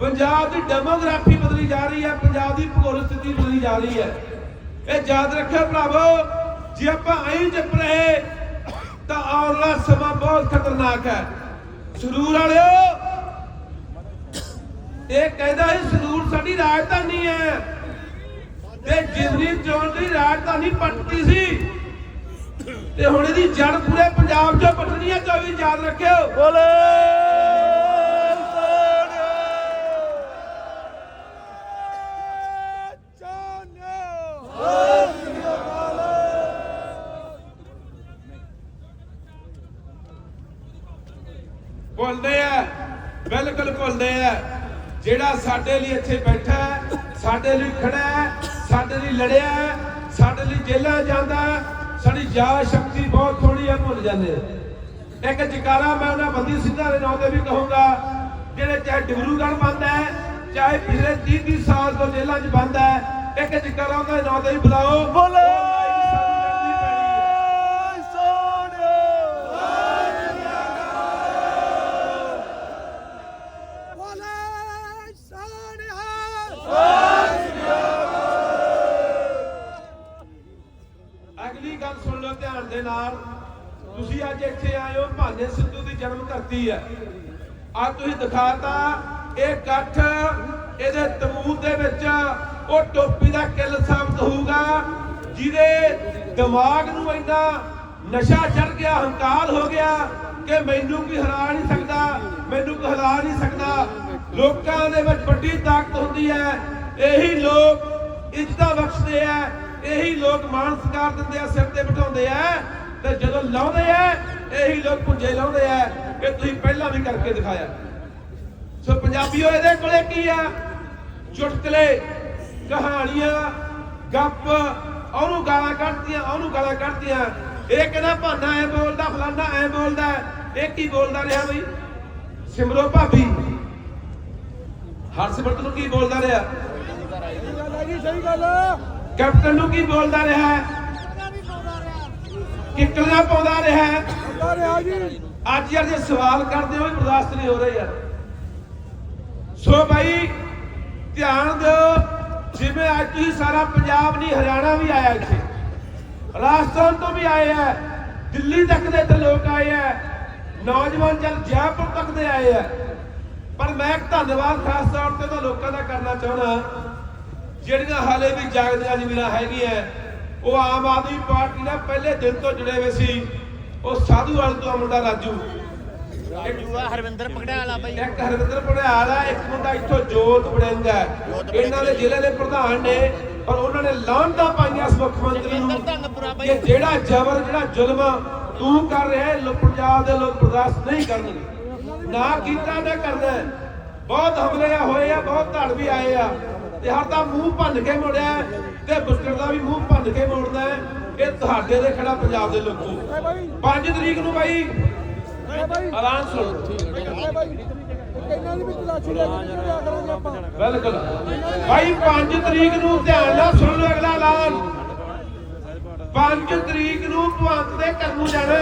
ਪੰਜਾਬ ਦੀ demography ਬਦਲੀ ਜਾ ਰਹੀ ਹੈ, ਪੰਜਾਬ ਦੀ ਭੂਗੋਲਿਕ ਸਥਿਤੀ ਬਦਲੀ ਜਾ ਰਹੀ ਹੈ। ਇਹ ਯਾਦ ਰੱਖਿਓ ਭਰਾਵੋ, ਜੇ ਆਪਾਂ ਐਂ ਚੁੱਪ ਰਹੇ, ਤਾਂ ਆਉਣ ਸਮਾਂ ਬਹੁਤ ਖਤਰਨਾਕ ਹੈ। ਸਰੂਰ ਵਾਲਿਓ ਇਹ ਕਹਿੰਦਾ ਸੀ ਸਰੂਰ ਸਾਡੀ ਰਾਜਧਾਨੀ ਹੈ। ਤੇ ਜਿੰਨੀ ਚੋਣ ਦੀ ਰਾਜਧਾਨੀ ਪੱਟਦੀ ਸੀ, ਤੇ ਹੁਣ ਇਹਦੀ ਜੜ ਪੂਰੇ ਪੰਜਾਬ 'ਚੋਂ ਪਟਣੀ ਹੈ 24 ਯਾਦ ਰੱਖਿਓ। ਬੋਲੇ। ਭੁੱਲਦੇ ਆ ਬਿਲਕੁਲ ਭੁੱਲਦੇ ਆ। ਜਿਹੜਾ ਸਾਡੇ ਲਈ ਇੱਥੇ ਬੈਠਾ ਹੈ, ਸਾਡੇ ਲਈ ਖੜਾ ਹੈ, ਸਾਡੇ ਲਈ ਲੜਿਆ ਹੈ, ਸਾਡੇ ਲਈ ਜੇਲ੍ਹਾਂ ਜਾਂਦਾ ਸਾਡੀ ਯਾਦ ਸ਼ਕਤੀ ਬਹੁਤ ਥੋੜੀ ਹੈ ਭੁੱਲ ਜਾਂਦੇ ਆ। ਇੱਕ ਜਕਾਰਾ ਮੈਂ ਉਹਨਾਂ ਬੰਦੀ ਸਿੰਘਾਂ ਦੇ ਨਾਂ ਤੇ ਵੀ ਕਹੂੰਗਾ ਜਿਹੜੇ ਚਾਹੇ ਡਿਬਰੂਗੜ੍ਹ ਬੰਦ ਹੈ ਚਾਹੇ ਪਿਛਲੇ 30 30 ਸਾਲ ਤੋਂ ਜੇਲ੍ਹਾਂ 'ਚ ਬੰਦ ਹੈ ਇੱਕ ਜਕਾਰਾ ਉਹਨਾਂ ਦੇ ਨਾਂ ਤੇ ਵੀ ਬੁਲਾਓ। ਬੋਲੇ ਸਾਨੂੰ ਲੜਨੀ ਪੈਣੀ ਹੈ। ਅਗਲੀ ਗੱਲ ਸੁਣ ਲਓ ਧਿਆਨ ਦੇ ਨਾਲ ਤੁਸੀਂ ਅੱਜ ਇੱਥੇ ਆਏ ਹੋ ਭਾਨੇ ਸਿੱਧੂ ਦੀ ਜਨਮ ਧਰਤੀ ਹੈ। ਅੱਜ ਤੁਸੀਂ ਦਿਖਾਤਾ ਇਹ ਇਕੱਠ ਇਹਦੇ ਤਬੂਤ ਦੇ ਵਿੱਚ ਉਹ ਟੋਪੀ ਦਾ ਕਿੱਲ ਸਾਬਤ ਹੋਊਗਾ, ਜਿਹਦੇ ਦਿਮਾਗ ਨੂੰ ਇੰਨਾ ਨਸ਼ਾ ਚੜ ਗਿਆ, ਹੰਕਾਰ ਹੋ ਗਿਆ ਕਿ ਮੈਨੂੰ ਕੋਈ ਹਰਾ ਨਹੀਂ ਸਕਦਾ, ਮੈਨੂੰ ਕੋਈ ਹਿਲਾ ਨਹੀਂ ਸਕਦਾ। ਲੋਕਾਂ ਦੇ ਵਿੱਚ ਵੱਡੀ ਤਾਕਤ ਹੁੰਦੀ ਹੈ। ਇਹੀ ਲੋਕ ਇੱਜ਼ਤਾਂ ਬਖਸ਼ਦੇ ਆ ਇਹੀ ਲੋਕ ਮਾਣ ਸਤਿਕਾਰ ਦਿੰਦੇ ਆ, ਸਿਰ ਤੇ ਬਿਠਾਉਂਦੇ ਆ ਤੇ ਜਦੋਂ ਲਾਉਂਦੇ ਆ, ਇਹੀ ਲੋਕ ਪੁੰਜੇ ਲਾਉਂਦੇ ਆ ਕਿ ਤੁਸੀਂ ਪਹਿਲਾਂ ਵੀ ਕਰਕੇ ਦਿਖਾਇਆ। ਸੋ ਪੰਜਾਬੀਓ, ਇਹਦੇ ਕੋਲੇ ਕੀ ਆ? ਚੁਟਕਲੇ, ਕਹਾਣੀਆਂ, ਗੱਪ, ਉਹਨੂੰ ਗਾਲਾਂ ਕੱਢਦੀਆਂ, ਉਹਨੂੰ ਗਾਲਾਂ ਕੱਢਦੀਆਂ। ਇਹ ਕਹਿੰਦਾ ਭਾਨਾ ਐ ਬੋਲਦਾ, ਫਲਾਨਾ ਐ ਬੋਲਦਾ? ਇਹ ਕੀ ਬੋਲਦਾ ਰਿਹਾ ਬਈ? ਸਿਮਰੋ ਭਾਬੀ। ਹਰਸਿਮਰਤ ਨੂੰ ਕੀ ਬੋਲਦਾ ਰਿਹਾ? ਸਹੀ ਗੱਲ ਕੈਪਟਨ ਨੂੰ ਕੀ ਬੋਲਦਾ ਰਿਹਾ? ਕਿੱਕਲੀਆਂ ਪਾਉਂਦਾ ਰਿਹਾ? ਅੱਜ ਯਾਰ ਜੇ ਸਵਾਲ ਕਰਦੇ ਹੋ ਬਰਦਾਸ਼ਤ ਨਹੀਂ ਹੋ ਰਿਹਾ ਯਾਰ। ਸੋ ਭਾਈ ਧਿਆਨ ਦਿਓ ਜਿਵੇਂ ਅੱਜ ਤੁਸੀਂ ਸਾਰਾ ਪੰਜਾਬ ਨਹੀਂ ਹਰਿਆਣਾ ਵੀ ਆਇਆ ਇੱਥੇ। ਰਾਜਸਥਾਨ ਤੋਂ ਵੀ ਆਏ ਆ ਦਿੱਲੀ ਤੱਕ ਦੇ ਇੱਥੇ ਲੋਕ ਆਏ ਆ ਨੌਜਵਾਨ ਜਲ ਜੈਪੁਰ ਤੱਕ ਦੇ ਆਏ ਆ। ਪਰ ਮੈਂ ਇੱਕ ਧੰਨਵਾਦ ਖਾਸ ਤੌਰ ਤੇ ਤਾਂ ਲੋਕਾਂ ਦਾ ਕਰਨਾ ਚਾਹਣਾ ਜਿਹੜੀਆਂ ਹਾਲੇ ਵੀ ਜਾਗਦੀਆਂ ਜ਼ਮੀਰਾਂ ਹੈਗੀਆਂ ਉਹ ਆਮ ਆਦਮੀ ਪਾਰਟੀ ਨਾਲ ਪਹਿਲੇ ਦਿਨ ਤੋਂ ਜੁੜੇ ਹੋਏ ਸੀ। ਉਹ ਸਾਧੂਵਾਲ ਤੋਂ ਆ ਮੁੰਡਾ ਰਾਜੂ। ਹਰਵਿੰਦਰ ਬਾਈ। ਇੱਕ ਹਰਵਿੰਦਰ ਪੜਿਆਲ ਆ ਇੱਕ ਮੁੰਡਾ ਇੱਥੋਂ ਜੋਤ ਬੜਿੰਗ ਹੈ। ਇਹਨਾਂ ਦੇ ਜ਼ਿਲ੍ਹੇ ਦੇ ਪ੍ਰਧਾਨ ਨੇ ਪਰ ਉਹਨਾਂ ਨੇ ਲਾਂਝਾ ਪਾਈਆਂ ਇਸ ਮੁੱਖ ਮੰਤਰੀ ਨੂੰ। ਕਿ ਜਿਹੜਾ ਜ਼ਬਰ ਜਿਹੜਾ ਜ਼ੁਲਮ ਤੂੰ ਕਰ ਰਿਹਾ ਹੈ ਪੰਜਾਬ ਦੇ ਲੋਕ ਬਰਦਾਸ਼ਤ ਨਹੀਂ ਕਰਨਗੇ। ਨਾ ਕੀਤਾ ਨਾ ਕਰਨਾ। ਬਹੁਤ ਹਮਲੇ ਹੋਏ ਆ ਬਹੁਤ ਧੜ ਵੀ ਆਏ ਆ। ਤੇ ਹਰ ਦਾ ਮੂੰਹ ਭੰਨ ਕੇ ਮੋੜਿਆ ਤੇ ਬੁਸਟਰ ਦਾ ਵੀ ਮੂੰਹ ਭੰਨ ਕੇ ਮੋੜਨਾ ਹੈ। ਇਹ ਤੁਹਾਡੇ ਦੇ ਖੜਾ ਪੰਜਾਬ ਦੇ ਲੋਕੋ 5 ਤਰੀਕ ਨੂੰ ਬਾਈ। ਐਲਾਨ ਸੁਣ। ਬਿਲਕੁਲ। ਭਾਈ 5 ਤਰੀਕ ਨੂੰ ਧਿਆਨ ਨਾਲ ਸੁਣ ਲਓ ਅਗਲਾ ਐਲਾਨ। 5 ਤਰੀਕ ਨੂੰ ਭਵੰਤ ਦੇ ਘਰ ਨੂੰ ਜਾਣਾ।